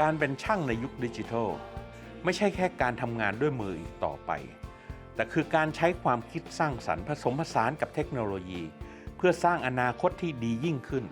การเป็นช่างในยุคดิจิทัล ไม่ใช่แค่การทำงานด้วยมืออีกต่อไป แต่คือการใช้ความคิดสร้างสรรค์ผสมผสานกับเทคโนโลยี เพื่อสร้างอนาคตที่ดียิ่งขึ้น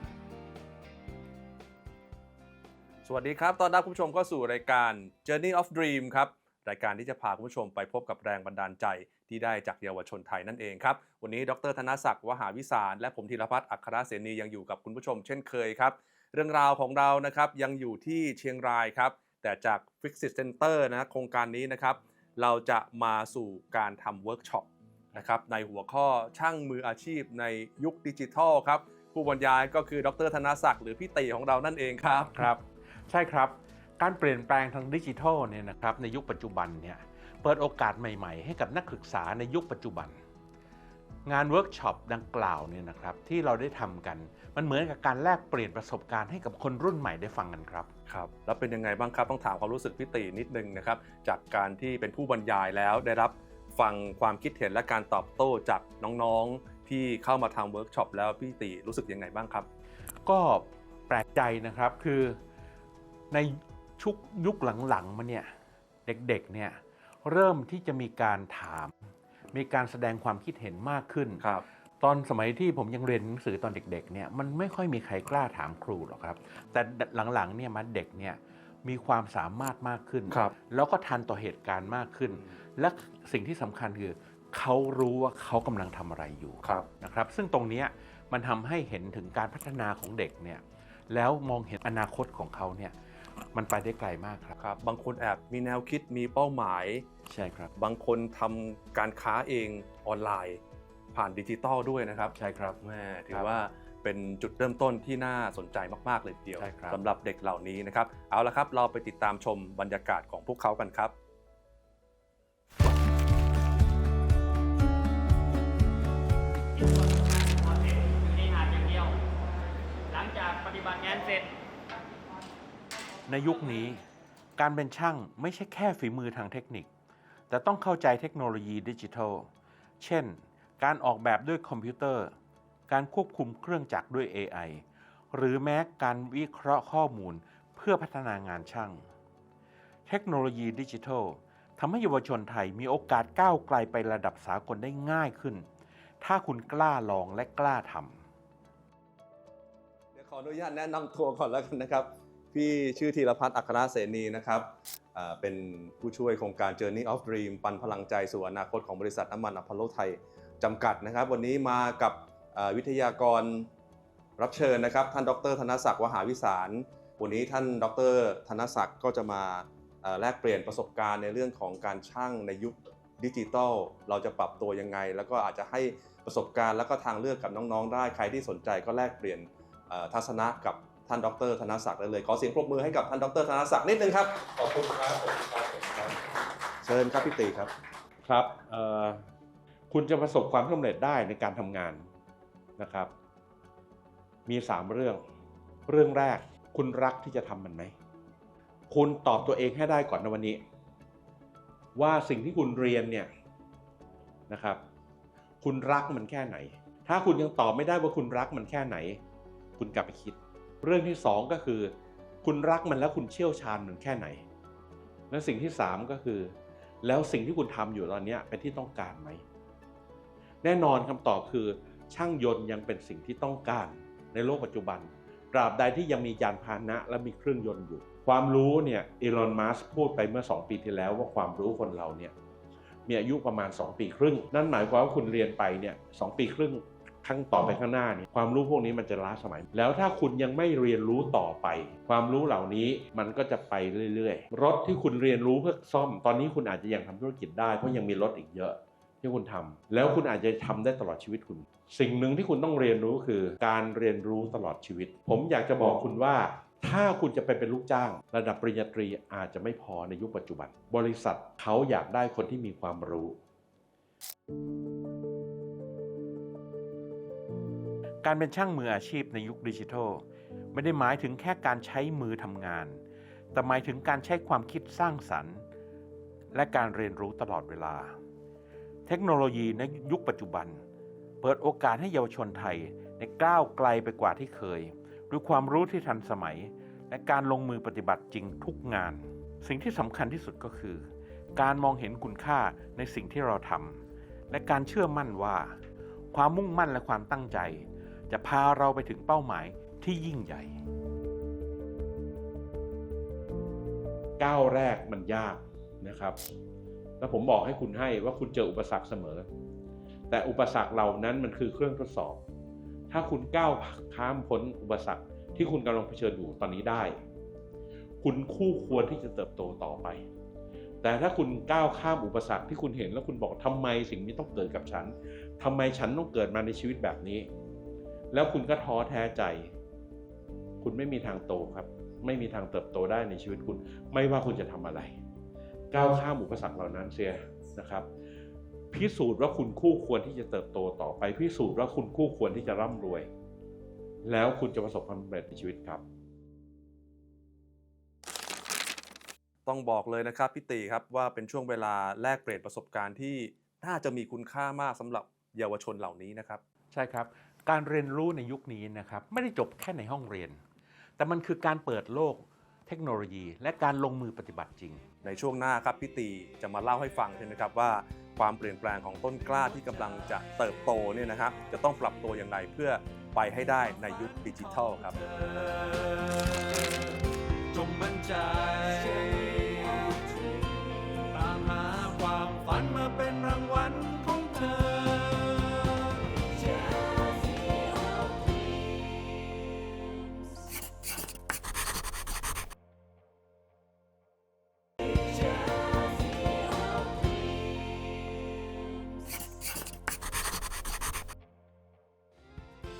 สวัสดีครับ ตอนรับคุณผู้ชมเข้าสู่รายการ Journey of Dream ครับ รายการที่จะพาคุณผู้ชมไปพบกับแรงบันดาลใจที่ได้จากเยาวชนไทยนั่นเองครับ วันนี้ดรธนศักดิ์วหาวิสาร และผมธีรพัฒน์อัครเสนียังอยู่กับคุณผู้ชมเช่นเคยครับ เรื่องราวของเรานะครับยังอยู่ที่เชียงรายครับ แต่จาก Fixit Center นะโครงการนี้นะครับ เราจะมาสู่การทำเวิร์กช็อปนะครับในหัวข้อช่างมืออาชีพในยุคดิจิทัลครับ ผู้บรรยายก็คือดรธนศักดิ์หรือพี่ตีของเรานั่นเองครับครับ ใช่ครับการเปลี่ยนแปลงทางดิจิทัลเนี่ยนะครับในยุคปัจจุบันเนี่ยเปิดโอกาสใหม่ ๆ ให้กับนักศึกษาในยุคปัจจุบัน งานเวิร์กช็อปดังกล่าวเนี่ยนะครับที่เราได้ทำกัน มันเหมือนกับการแลกเปลี่ยนประสบการณ์ให้กับคนรุ่นใหม่ได้ฟังกันครับครับแล้วเป็นยังไงบ้างครับต้องถามความรู้สึกพี่ตีนิดนึงนะครับจากการที่เป็นผู้บรรยายแล้วได้รับฟังความคิดเห็นและการตอบโต้จากน้องๆที่เข้ามาทำเวิร์กช็อปแล้วพี่ตีรู้สึกยังไงบ้างครับ ก็แปลกใจนะครับคือในชุกยุคหลังๆมาเนี่ยเด็กๆเนี่ยเริ่มที่จะมีการถาม มีการแสดงความคิดเห็นมากขึ้นครับตอนสมัยที่ผมยังเรียนหนังสือตอนเด็กๆเนี่ยมันไม่ค่อยมีใครกล้าถามครูหรอกครับ แต่หลังๆเนี่ยมาเด็กเนี่ยมีความสามารถมากขึ้นครับแล้วก็ทันต่อเหตุการณ์มากขึ้น และสิ่งที่สำคัญคือเขารู้ว่าเขากำลังทำอะไรอยู่ครับนะครับ ซึ่งตรงเนี้ยมันทำให้เห็นถึงการพัฒนาของเด็กเนี่ยแล้วมองเห็นอนาคตของเขาเนี่ยมันไปได้ไกลมากครับครับบางคนแอบมีแนวคิดมีเป้าหมาย ใช่ครับ บางคนทำการค้าเองออนไลน์ ผ่านดิจิตอลด้วยนะครับใช่ครับ แม่ถืคอรับว่าเป็นจุดเริ่มต้นที่น่าสนใจมากๆเลยทีเดียวใช่ครับ สำหรับเด็กเหล่านี้นะครับ เอาละครับ เราไปติดตามชมบรรยากาศของพวกเขากันครับพอเสร็จอยู่ในหาดอย่างเดียว หลังจากปฏิบัติงานเสร็จ ในยุคนี้ การเป็นช่างไม่ใช่แค่ฝีมือทางเทคนิค แต่ต้องเข้าใจเทคโนโลยีดิจิทัล เช่น การออกแบบด้วยคอมพิวเตอร์ การควบคุมเครื่องจักรด้วย AI หรือแม้การวิเคราะห์ข้อมูลเพื่อพัฒนางานช่าง เทคโนโลยีดิจิทัลทำให้เยาวชนไทยมีโอกาสก้าวไกลไประดับสากลได้ง่ายขึ้น ถ้าคุณกล้าลองและกล้าทำเดี๋ยวขออนุญาตแนะนำตัวก่อนแล้วกันนะครับ พี่ชื่อธีรพัฒน์อัครเสนีนะครับเป็นผู้ช่วยโครงการ Journey of Dream ปันพลังใจสู่อนาคตของบริษัทน้ำมันอพอลโลไทยจำกัดนะครับ วันนี้มากับวิทยากรรับเชิญนะครับ ท่านดรธนศักดิ์วหาวิสาร วันนี้ท่านดรธนศักดิ์ก็จะมาแลกเปลี่ยนประสบการณ์ในเรื่องของการช่างในยุคดิจิทัลเราจะปรับตัวยังไง แล้วก็อาจจะให้ประสบการณ์แล้วก็ทางเลือกกับน้องๆ ได้ใครที่สนใจก็แลกเปลี่ยนทัศนะกับ ท่านดรธนศักดิ์ได้เลยขอเสียงปรบมือให้กับท่านดรธนศักดิ์นิดนึงครับขอบคุณครับเชิญครับพี่ตีครับครับเอ่อคุณจะประสบความสำเร็จได้ในการทำงานนะครับ มี 3 เรื่อง เรื่องแรกคุณรักที่จะทำมันไหม คุณตอบตัวเองให้ได้ก่อนในวันนี้ ว่าสิ่งที่คุณเรียนเนี่ยนะครับ คุณรักมันแค่ไหน ถ้าคุณยังตอบไม่ได้ว่าคุณรักมันแค่ไหน คุณกลับไปคิด เรื่องที่สองก็คือ คุณรักมันแล้วคุณเชี่ยวชาญมันแค่ไหน และสิ่งที่สามก็คือ แล้วสิ่งที่คุณทำอยู่ตอนนี้เป็นที่ต้องการไหม แน่นอนคำตอบคือ ช่างยนต์ยังเป็นสิ่งที่ต้องการในโลกปัจจุบันตราบใดที่ยังมียานพาหนะและมีเครื่องยนต์อยู่ ความรู้เนี่ยอีลอนมัสพูดไปเมื่อ 2 ปีที่แล้วว่าความรู้คนเราเนี่ยมีอายุประมาณ 2 ปีครึ่ง นั่นหมายความว่าคุณเรียนไปเนี่ยสปีครึ่ง ข้างต่อไปข้างหน้าเนี่ยความรู้พวกนี้มันจะล้าสมัย แล้วถ้าคุณยังไม่เรียนรู้ต่อไป ความรู้เหล่านี้มันก็จะไปเรื่อยๆ รถที่คุณเรียนรู้เพื่อซ่อม ตอนนี้คุณอาจจะยังทำธุรกิจได้เพราะยังมีรถอีกเยอะที่คุณทำแล้วคุณอาจจะทำได้ตลอดชีวิตคุณ สิ่งหนึ่งที่คุณต้องเรียนรู้คือ การเรียนรู้ตลอดชีวิต ผมอยากจะบอกคุณว่า ถ้าคุณจะไปเป็นลูกจ้าง ระดับปริญญาตรีอาจจะไม่พอในยุคปัจจุบัน บริษัทเขาอยากได้คนที่มีความรู้ การเป็นช่างมืออาชีพในยุคดิจิทัล ไม่ได้หมายถึงแค่การใช้มือทำงาน แต่หมายถึงการใช้ความคิดสร้างสรรค์ และการเรียนรู้ตลอดเวลา เทคโนโลยีในยุคปัจจุบัน เปิดโอกาสให้เยาวชนไทยในก้าวไกลไปกว่าที่เคยด้วยความรู้ที่ทันสมัย และการลงมือปฏิบัติจริงทุกงาน สิ่งที่สำคัญที่สุดก็คือ การมองเห็นคุณค่าในสิ่งที่เราทำและการเชื่อมั่นว่า ความมุ่งมั่นและความตั้งใจ จะพาเราไปถึงเป้าหมายที่ยิ่งใหญ่ก้าวแรกมันยากนะครับ แล้วผมบอกให้คุณให้ว่าคุณเจออุปสรรคเสมอ แต่อุปสรรคเหล่านั้นมันคือเครื่องทดสอบ ถ้าคุณก้าวข้ามพ้นอุปสรรคที่คุณกำลังเผชิญอยู่ตอนนี้ได้ คุณคู่ควรที่จะเติบโตต่อไป แต่ถ้าคุณก้าวข้ามอุปสรรคที่คุณเห็นแล้วคุณบอกทำไมสิ่งนี้ต้องเกิดกับฉันทำไมฉันต้องเกิดมาในชีวิตแบบนี้ แล้วคุณก็ท้อแท้ใจ คุณไม่มีทางโตครับ ไม่มีทางเติบโตได้ในชีวิตคุณ ไม่ว่าคุณจะทำอะไร ก้าวข้ามอุปสรรคเหล่านั้นเสียนะครับ พิสูจน์ว่าคุณคู่ควรที่จะเติบโตต่อไป พิสูจน์ว่าคุณคู่ควรที่จะร่ำรวย แล้วคุณจะประสบความสำเร็จในชีวิตครับต้องบอกเลยนะครับพี่ตีครับว่าเป็นช่วงเวลาแลกเปลี่ยนประสบการณ์ที่น่าจะมีคุณค่ามากสำหรับเยาวชนเหล่านี้นะครับ ใช่ครับ การเรียนรู้ในยุคนี้นะครับไม่ได้จบแค่ในห้องเรียน แต่มันคือการเปิดโลกเทคโนโลยี และการลงมือปฏิบัติจริง ในช่วงหน้าครับพี่ตีจะมาเล่าให้ฟังใช่ไหมครับว่า ความเปลี่ยนแปลงของต้นกล้าที่กำลังจะเติบโตเนี่ยนะครับจะต้องปรับตัวอย่างไรเพื่อไปให้ได้ในยุคดิจิทัลครับ จงมั่นใจ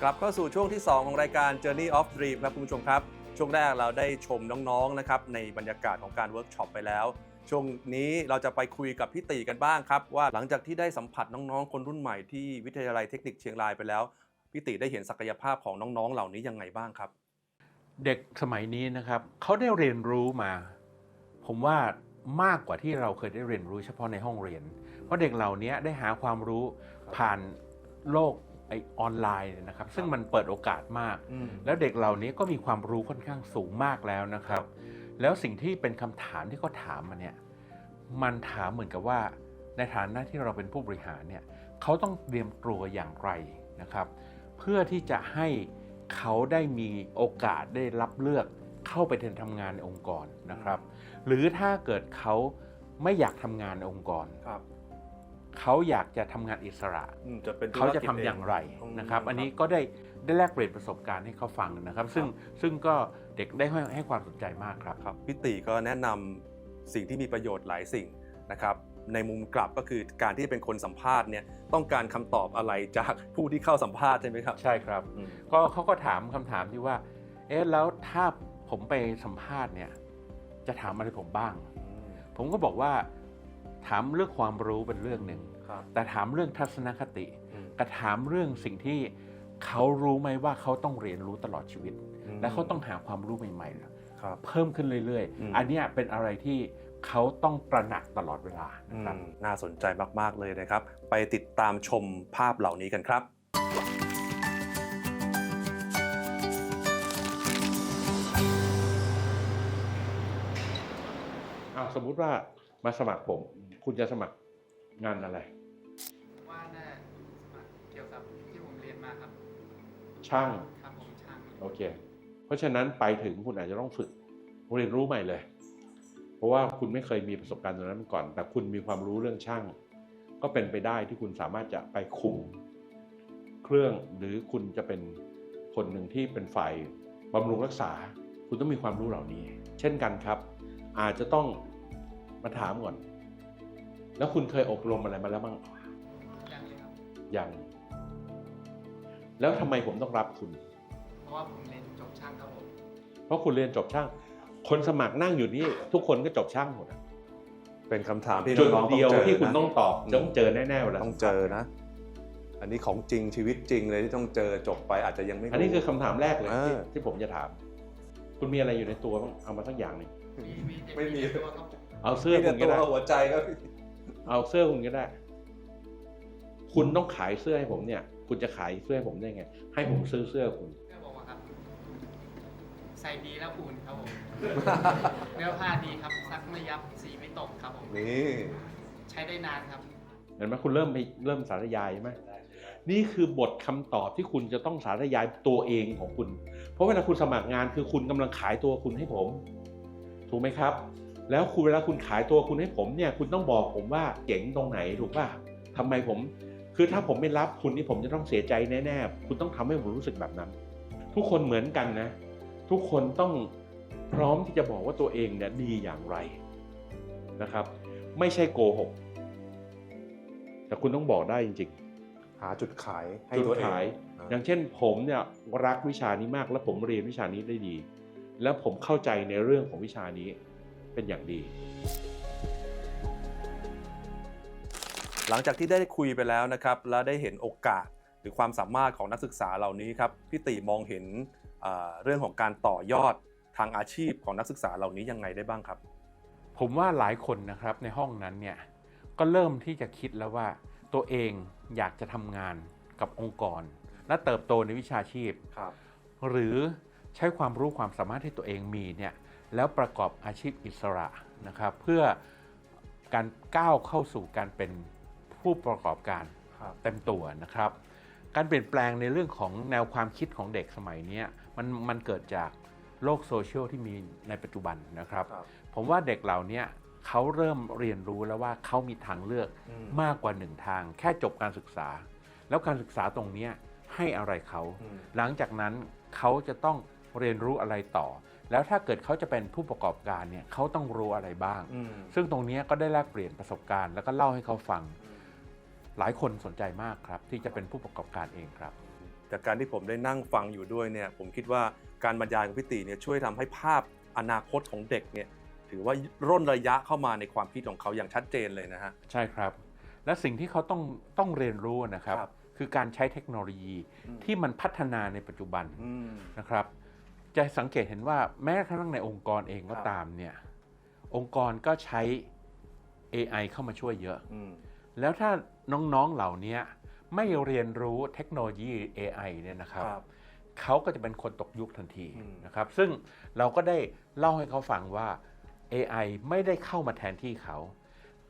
กลับเข้าสู่ช่วงที่ 2 ของรายการ Journey of Dream ครับคุณผู้ชมครับ ช่วงแรกเราได้ชมน้องๆนะครับในบรรยากาศของการเวิร์กช็อปไปแล้ว ช่วงนี้เราจะไปคุยกับพี่ตีกันบ้างครับ ว่าหลังจากที่ได้สัมผัสน้องๆ คนรุ่นใหม่ที่วิทยาลัยเทคนิคเชียงรายไปแล้วพี่ตีได้เห็นศักยภาพของน้องๆ เหล่านี้ยังไงบ้างครับ เด็กสมัยนี้นะครับเขาได้เรียนรู้มา ผมว่ามากกว่าที่เราเคยได้เรียนรู้เฉพาะในห้องเรียน เพราะเด็กเหล่านี้ได้หาความรู้ผ่านโลก ไอออนไลน์เนี่ยนะครับ ซึ่งมันเปิดโอกาสมากแล้วเด็กเหล่านี้ก็มีความรู้ค่อนข้างสูงมากแล้วนะครับ แล้วสิ่งที่เป็นคำถามที่เขาถามมาเนี่ยมันถามเหมือนกับว่า ในฐานะที่เราเป็นผู้บริหารเนี่ยเขาต้องเตรียมตัวอย่างไรนะครับ เพื่อที่จะให้เขาได้มีโอกาสได้รับเลือกเข้าไปเทนทำงานในองค์กรนะครับ หรือถ้าเกิดเขาไม่อยากทำงานในองค์กร ครับ เขาอยากจะทำงานอิสระอืมจะเป็นธุเขารจะกิจทำอย่างไรมนะครับ อันนี้ครับก็ได้ได้แลกเปลี่ยนประสบการณ์ให้เขาฟังนะครับ ซึ่งซึ่งก็เด็กได้ให้ให้ความสนใจมากครับครับพี่ติก็แนะนำสิ่งที่มีประโยชน์หลายสิ่งนะครับ ในมุมกลับก็คือการที่เป็นคนสัมภาษณ์เนี่ยต้องการคำตอบอะไรจากผู้ที่เข้าสัมภาษณ์ใช่ไหมครับ ใช่ครับอืมก็เขาก็ถามคำถามที่ว่า เอ๊ะแล้วถ้าผมไปสัมภาษณ์เนี่ยจะถามอะไรผมบ้าง ผมก็บอกว่า ถามเรื่องความรู้เป็นเรื่องหนึ่งครับแต่ถามเรื่องทัศนคติอืมกับถามเรื่องสิ่งที่เขารู้ไหมว่าเขาต้องเรียนรู้ตลอดชีวิต และเขาต้องหาความรู้ใหม่ๆครับเพิ่มขึ้นเรื่อยอืมๆอันเนี้ยเป็นอะไรที่เขาต้องตระหนักตลอดเวลาอืนะครับมน่าสนใจมากๆเลยนะครับ ไปติดตามชมภาพเหล่านี้กันครับเอาสมมุติว่ามาสมัครผม คุณจะสมัครงานอะไร ว่าน่าสมัครเกี่ยวกับที่ผมเรียนมาครับ ช่างครับผมช่างโอเค เพราะฉะนั้นไปถึงคุณอาจจะต้องฝึกเรียนรู้ใหม่เลย เพราะว่าคุณไม่เคยมีประสบการณ์ตรงนั้นมาก่อน แต่คุณมีความรู้เรื่องช่าง ก็เป็นไปได้ที่คุณสามารถจะไปคุมครื่องหรือคุณจะเป็นคนหนึ่งที่เป็นฝ่ายบำรุงรักษา คุณต้องมีความรู้เหล่านี้ เช่นกันครับ อาจจะต้องมาถามก่อน แล้วคุณเคยอบรมอะไรมาแล้วบ้างยังเลยครับยังแล้วทำไมผมต้องรับคุณ เพราะว่าผมเรียนจบช่างครับผม เพราะคุณเรียนจบช่าง คนสมัครนั่งอยู่นี่ทุกคนก็จบช่างหมดอะเป็นคำถามที่จุดน้องๆเดียวต้องเจอที่คุณนะต้องตอบอืมต้องเจอแน่ๆเวลาต้องเจอนะ อันนี้ของจริงชีวิตจริงเลยที่ต้องเจอจบไปอาจจะยังไม่รู้อันนี้คือคำถามแรกเลยเออที่ที่ผมจะถาม คุณมีอะไรอยู่ในตัวบ้างเอามาสักอย่างหนึ่งมีมีแต่ไม่มีแต่ตัวครับผมเอาเสื้อมีคุแต่ณตัก็วได้หัวใจครับ เอาเสื้อคุณก็ได้ คุณต้องขายเสื้อให้ผมเนี่ย คุณจะขายเสื้อให้ผมได้ไง ให้ผมซื้อเสื้อคุณเพื่อนบอกว่าครับ ใส่ดีแล้วอุ่นครับผม เนื้อผ้าดีครับ ซักไม่ยับ สีไม่ตกครับผม นี่ใช้ได้นานครับ เห็นไหมคุณเริ่มไปเริ่มสาธยายใช่ไหมนี่คือบทคำตอบที่คุณจะต้องสาธยายตัวเองของคุณ เพราะเวลาคุณสมัครงานคือคุณกำลังขายตัวคุณให้ผม ถูกไหมครับ แล้วคุณเวลาคุณขายตัวคุณให้ผมเนี่ยคุณต้องบอกผมว่าเจ๋งตรงไหนถูกป่ะทำไมผมคือถ้าผมไม่รับคุณนี่ผมจะต้องเสียใจแน่ๆ คุณต้องทำให้ผมรู้สึกแบบนั้น ทุกคนเหมือนกันนะ ทุกคนต้องพร้อมที่จะบอกว่าตัวเองเนี่ยดีอย่างไรนะครับ ไม่ใช่โกหก แต่คุณต้องบอกได้จริงหาจุดขายให้ๆจุดตัวเองขายอ่าอย่างเช่นผมเนี่ยรักวิชานี้มากและผมเรียนวิชานี้ได้ดี แล้วผมเข้าใจในเรื่องของวิชานี้ เป็นอย่างดี หลังจากที่ได้คุยไปแล้วนะครับ และได้เห็นโอกาสหรือความสามารถของนักศึกษาเหล่านี้ครับพี่ติมองเห็นอ่าเรื่องของการต่อยอดทางอาชีพของนักศึกษาเหล่านี้ยังไงได้บ้างครับ ผมว่าหลายคนนะครับในห้องนั้นเนี่ยก็เริ่มที่จะคิดแล้วว่าตัวเองอยากจะทำงานกับองค์กร และเติบโตในวิชาชีพครับหรือใช้ความรู้ความสามารถที่ตัวเองมีเนี่ย แล้วประกอบอาชีพอิสระนะครับเพื่อการก้าวเข้าสู่การเป็นผู้ประกอบการครับเต็มตัวนะครับ การเปลี่ยนแปลงในเรื่องของแนวความคิดของเด็กสมัยเนี้ยมันมันเกิดจากโลกโซเชียลที่มีในปัจจุบันนะครับครับผมว่าเด็กเหล่านี้เขาเริ่มเรียนรู้แล้วว่าเขามีทางเลือกอืมมากกว่าหนึ่งทาง แค่จบการศึกษา แล้วการศึกษาตรงเนี้ยให้อะไรเขาอืมหลังจากนั้นเขาจะต้องเรียนรู้อะไรต่อ แล้วถ้าเกิดเขาจะเป็นผู้ประกอบการเนี่ยเขาต้องรู้อะไรบ้างอืมซึ่งตรงเนี้ยก็ได้แลกเปลี่ยนประสบการณ์ แล้วก็เล่าให้เขาฟัง หลายคนสนใจมากครับ ที่จะเป็นผู้ประกอบการเองครับจากการที่ผมได้นั่งฟังอยู่ด้วยเนี่ยผมคิดว่าการบรรยายของพี่ติเนี่ยช่วยทำให้ภาพอนาคตของเด็กเนี่ยถือว่าร่นระยะเข้ามาในความคิดของเขาอย่างชัดเจนเลยนะฮะใช่ครับ และสิ่งที่เขาต้องต้องเรียนรู้นะครับครับคือการใช้เทคโนโลยีอืมที่มันพัฒนาในปัจจุบันอืมนะครับ จะสังเกตเห็นว่าแม้กระทั่งในองค์กรเองก็ครับตามเนี่ยองค์กรก็ใช้ AI เข้ามาช่วยเยอะอืมแล้วถ้าน้องๆเหล่านี้ไม่เรียนรู้เทคโนโลยี AI เนี่ยนะครับครับเขาก็จะเป็นคนตกยุคทันทีอืมนะครับ ซึ่งเราก็ได้เล่าให้เขาฟังว่า AI ไม่ได้เข้ามาแทนที่เขา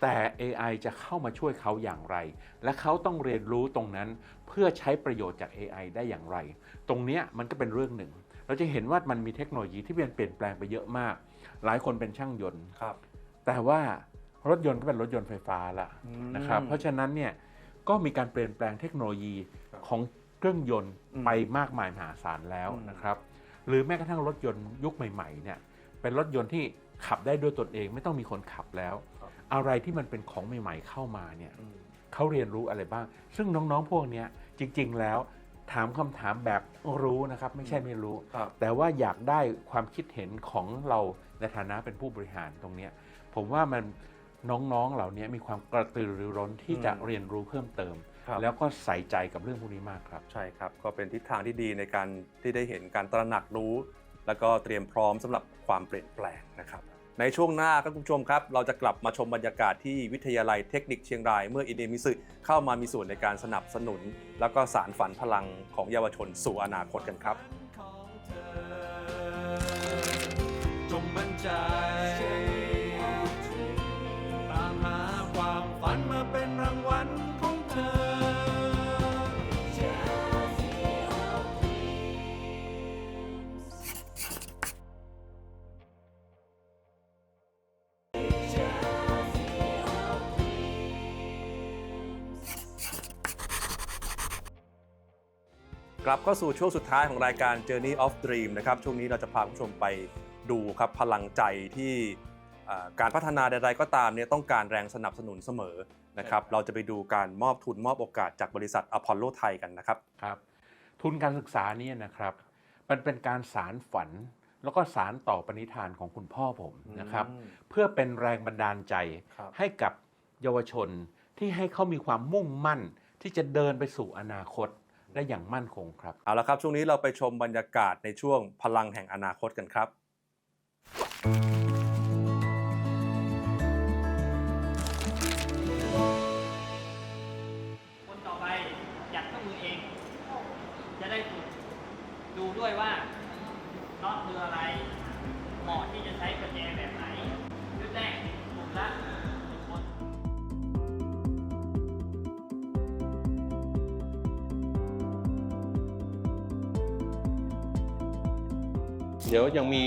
แต่ AI จะเข้ามาช่วยเขาอย่างไร และเขาต้องเรียนรู้ตรงนั้นเพื่อใช้ประโยชน์จาก AI ได้อย่างไร ตรงเนี้ยมันก็เป็นเรื่องหนึ่ง เราจะเห็นว่ามันมีเทคโนโลยีที่เปลี่ยนเปลี่ยนแปลงไปเยอะมาก หลายคนเป็นช่างยนต์ครับ แต่ว่ารถยนต์ก็เป็นรถยนต์ไฟฟ้าละอืมนะครับ เพราะฉะนั้นเนี่ยก็มีการเปลี่ยนแปลงเทคโนโลยีครับของเครื่องยนต์อืมไปมากมายมหาศาลแล้วอืมนะครับ หรือแม้กระทั่งรถยนต์ยุคใหม่ๆเนี่ยเป็นรถยนต์ที่ขับได้ด้วยตนเองไม่ต้องมีคนขับแล้ว อะไรที่มันเป็นของใหม่ ๆ เข้ามาเนี่ยอืมเขาเรียนรู้อะไรบ้าง ซึ่งน้องๆพวกเนี้ยจริง ๆ แล้ว ถามคำถามแบบรู้นะครับ ไม่ใช่ไม่รู้ ครับ แต่ว่าอยากได้ความคิดเห็นของเราในฐานะเป็นผู้บริหารตรงเนี้ยผมว่ามันน้องๆเหล่านี้มีความกระตือรือร้นที่จะอืมเรียนรู้เพิ่มเติม ครับ แล้วก็ใส่ใจกับเรื่องพวกนี้มากครับ ใช่ครับ ก็เป็นทิศทางที่ดีในการที่ได้เห็นการตระหนักรู้ แล้วก็เตรียมพร้อมสำหรับความเปลี่ยนแปลงนะครับ ในช่วงหน้าครับคุณผู้ชมครับ เราจะกลับมาชมบรรยากาศที่วิทยาลัยเทคนิคเชียงราย เมื่ออินเดมิสึเข้ามามีส่วนในการสนับสนุน แล้วก็สารฝันพลังของเยาวชนสู่อนาคตกันครับ กลับเข้าสู่ช่วงสุดท้ายของรายการ Journey of Dream นะครับช่วงนี้เราจะพาคุณผู้ชมไปดูครับพลังใจที่อ่าการพัฒนาใดๆก็ตามเนี่ยต้องการแรงสนับสนุนเสมอนะครับเราจะไปดูการมอบทุนมอบโอกาสจากบริษัทอพอลโลไทยกันนะครับครับ ทุนการศึกษาเนี่ยนะครับมันเป็นการสารฝันแล้วก็สารต่อปณิธานของคุณพ่อผมนะครับอืมเพื่อเป็นแรงบันดาลใจครับให้กับเยาวชนที่ให้เขามีความมุ่งมั่นที่จะเดินไปสู่อนาคต ได้อย่างมั่นคงครับ เอาละครับ ช่วงนี้เราไปชมบรรยากาศในช่วงพลังแห่งอนาคตกันครับ คนต่อไปจัดเครื่องมือเอง จะได้ฝึกดูด้วยว่า เดี๋ยวยังมี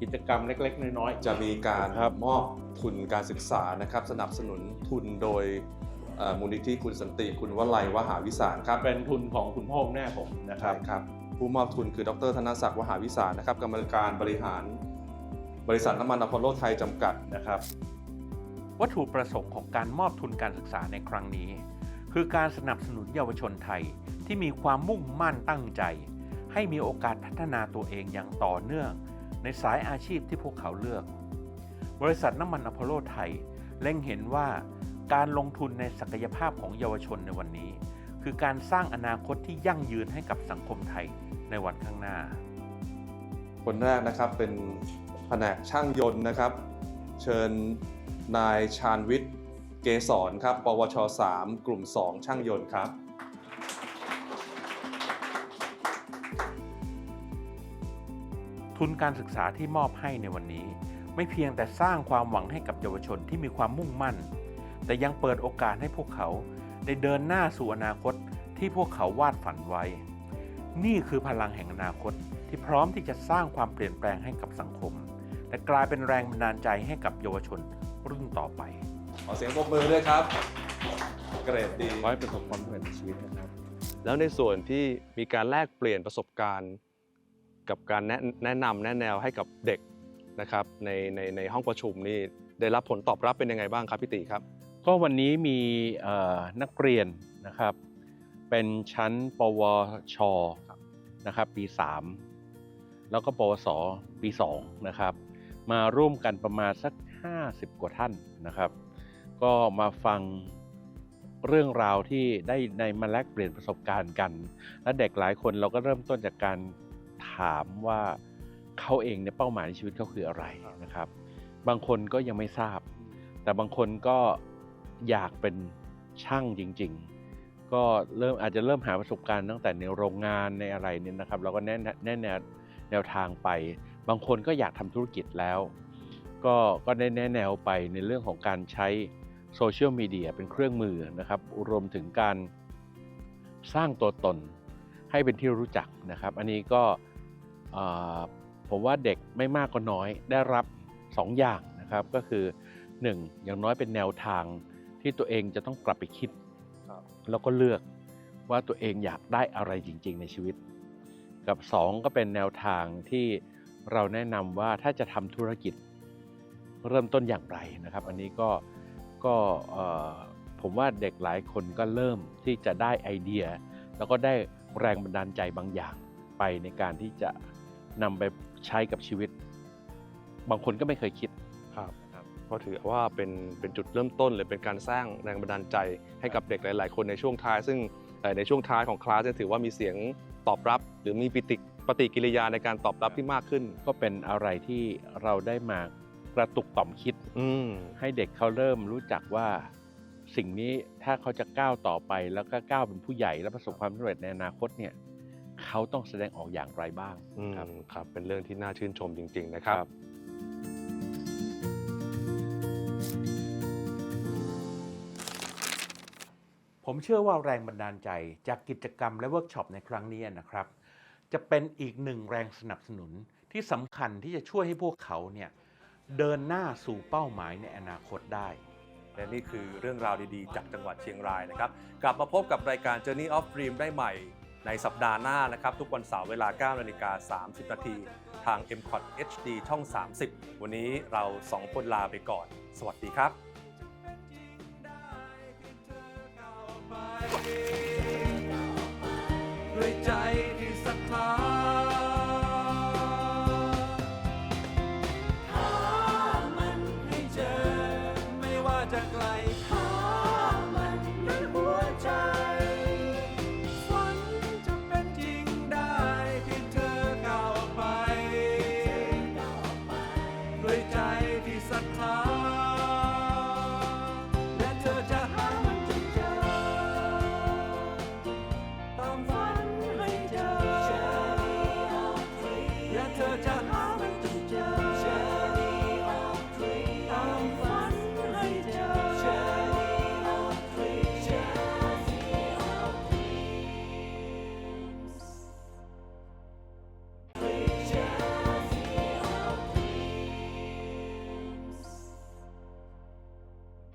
กิจกรรมเล็ก ๆ น้อยๆ จะมีการครับ มอบทุนการศึกษานะครับ สนับสนุนทุนโดยเอ่อมูลนิธิคุณสันติคุณวลัยวหาวิสารครับเป็นทุนของคุณพ่อคุณแม่ผมนะคใช่รับ ครับ ผู้มอบทุนคือดรธนศักดิ์วหาวิสารนะครับกรรมการบริหาร บริษัทน้ำมันอพอลโลไทยจำกัดนะครับ วัตถุประสงค์ของการมอบทุนการศึกษาในครั้งนี้ คือการสนับสนุนเยาวชนไทยที่มีความมุ่งมั่นตั้งใจ ให้มีโอกาสพัฒนาตัวเองอย่างต่อเนื่อง ในสายอาชีพที่พวกเขาเลือก บริษัทน้ำมันอพอลโลไทยเล็งเห็นว่าการลงทุนในศักยภาพของเยาวชนในวันนี้ คือการสร้างอนาคตที่ยั่งยืนให้กับสังคมไทยในวันข้างหน้า คนแรกนะครับเป็นแผนกช่างยนต์นะครับ เชิญนายชาญวิทย์ เกษรครับ ปวช 3 กลุ่ม 2 ช่างยนต์ครับ ทุนการศึกษาที่มอบให้ในวันนี้ ไม่เพียงแต่สร้างความหวังให้กับเยาวชนที่มีความมุ่งมั่น แต่ยังเปิดโอกาสให้พวกเขาได้เดินหน้าสู่อนาคตที่พวกเขาวาดฝันไว้ นี่คือพลังแห่งอนาคตที่พร้อมที่จะสร้างความเปลี่ยนแปลงให้กับสังคม และกลายเป็นแรงบันดาลใจให้กับเยาวชนรุ่นต่อไป ขอเสียงปรบมือด้วยครับ เกรดดี ขอให้ประสบความสำเร็จในชีวิตนะครับ แล้วในส่วนที่มีการแลกเปลี่ยนประสบการณ์ กับการแนะนำแนะแนวให้กับเด็กนะครับในในในห้องประชุมนี่ได้รับผลตอบรับเป็นยังไงบ้างครับพี่ติครับ ก็วันนี้มีนักเรียนนะครับ เป็นชั้นปวชนะครับปี 3 แล้วก็ปวสปี2นะครับ มาร่วมกันประมาณสัก 50 กว่าท่านนะครับ ก็มาฟังเรื่องราวที่ได้ในมาแลกเปลี่ยนประสบการณ์กัน และเด็กหลายคนเราก็เริ่มต้นจากการ ถามว่าเขาเองเนี่ยเป้าหมายในชีวิตเขาคืออะไรนะครับ บางคนก็ยังไม่ทราบ แต่บางคนก็อยากเป็นช่างจริง ๆ ก็เริ่มอาจจะเริ่มหาประสบการณ์ตั้งแต่ในโรงงานในอะไรเนี่ยนะครับเราก็แนะแนะแนวแนวทางไป บางคนก็อยากทำธุรกิจแล้ว ก็ก็ได้แนะแนวไปในเรื่องของการใช้โซเชียลมีเดียเป็นเครื่องมือนะครับรวมถึงการสร้างตัวตนให้เป็นที่รู้จักนะครับ อันนี้ก็เอ่อ ผมว่าเด็กไม่มากก็น้อยได้รับ 2 อย่างนะครับก็คือ 1. อย่างน้อยเป็นแนวทางที่ตัวเองจะต้องกลับไปคิดครับแล้วก็เลือกว่าตัวเองอยากได้อะไรจริง ๆ ในชีวิต กับ 2 ก็เป็นแนวทางที่เราแนะนำว่าถ้าจะทำธุรกิจเริ่มต้นอย่างไรนะครับ อันนี้ก็ก็เอ่อผมว่าเด็กหลายคนก็เริ่มที่จะได้ไอเดีย แล้วก็ได้แรงบันดาลใจบางอย่างไปในการที่จะ นำไปใช้กับชีวิต บางคนก็ไม่เคยคิด ครับก็ถือว่าเป็นเป็นจุดเริ่มต้นเลยเป็นการสร้างแรงบันดาลใจให้กับเด็กหลาย ๆ คนในช่วงท้ายซึ่งเอ่อในช่วงท้ายของคลาสจะถือว่ามีเสียงตอบรับ หรือมีปฏิปฏิกิริยาในการตอบรับที่มากขึ้น ก็เป็นอะไรที่เราได้มากระตุกต่อมคิดอืมให้เด็กเขาเริ่มรู้จักว่าสิ่งนี้ถ้าเขาจะก้าวต่อไปแล้วก็ก้าวเป็นผู้ใหญ่ และประสบความสำเร็จในอนาคตเนี่ย เขาต้องแสดงออกอย่างไรบ้างอืมครับ ครับ เป็นเรื่องที่น่าชื่นชมจริง ๆ นะครับ ผมเชื่อว่าแรงบันดาลใจจากกิจกรรมและเวิร์กช็อปในครั้งนี้นะครับ จะเป็นอีกหนึ่งแรงสนับสนุนที่สำคัญที่จะช่วยให้พวกเขาเนี่ยเดินหน้าสู่เป้าหมายในอนาคตได้และนี่คือเรื่องราวดีๆ จากจังหวัดเชียงรายนะครับ กลับมาพบกับรายการ Journey of Dream ได้ใหม่ ในสัปดาห์หน้านะครับ ทุกวันเสาร์เวลา9นาฬิกา30 นาที ทาง m c o t HD ช่อง 30 วันนี้เราสองคนลาไปก่อน สวัสดีครับด้วยใจที่ศรัทธา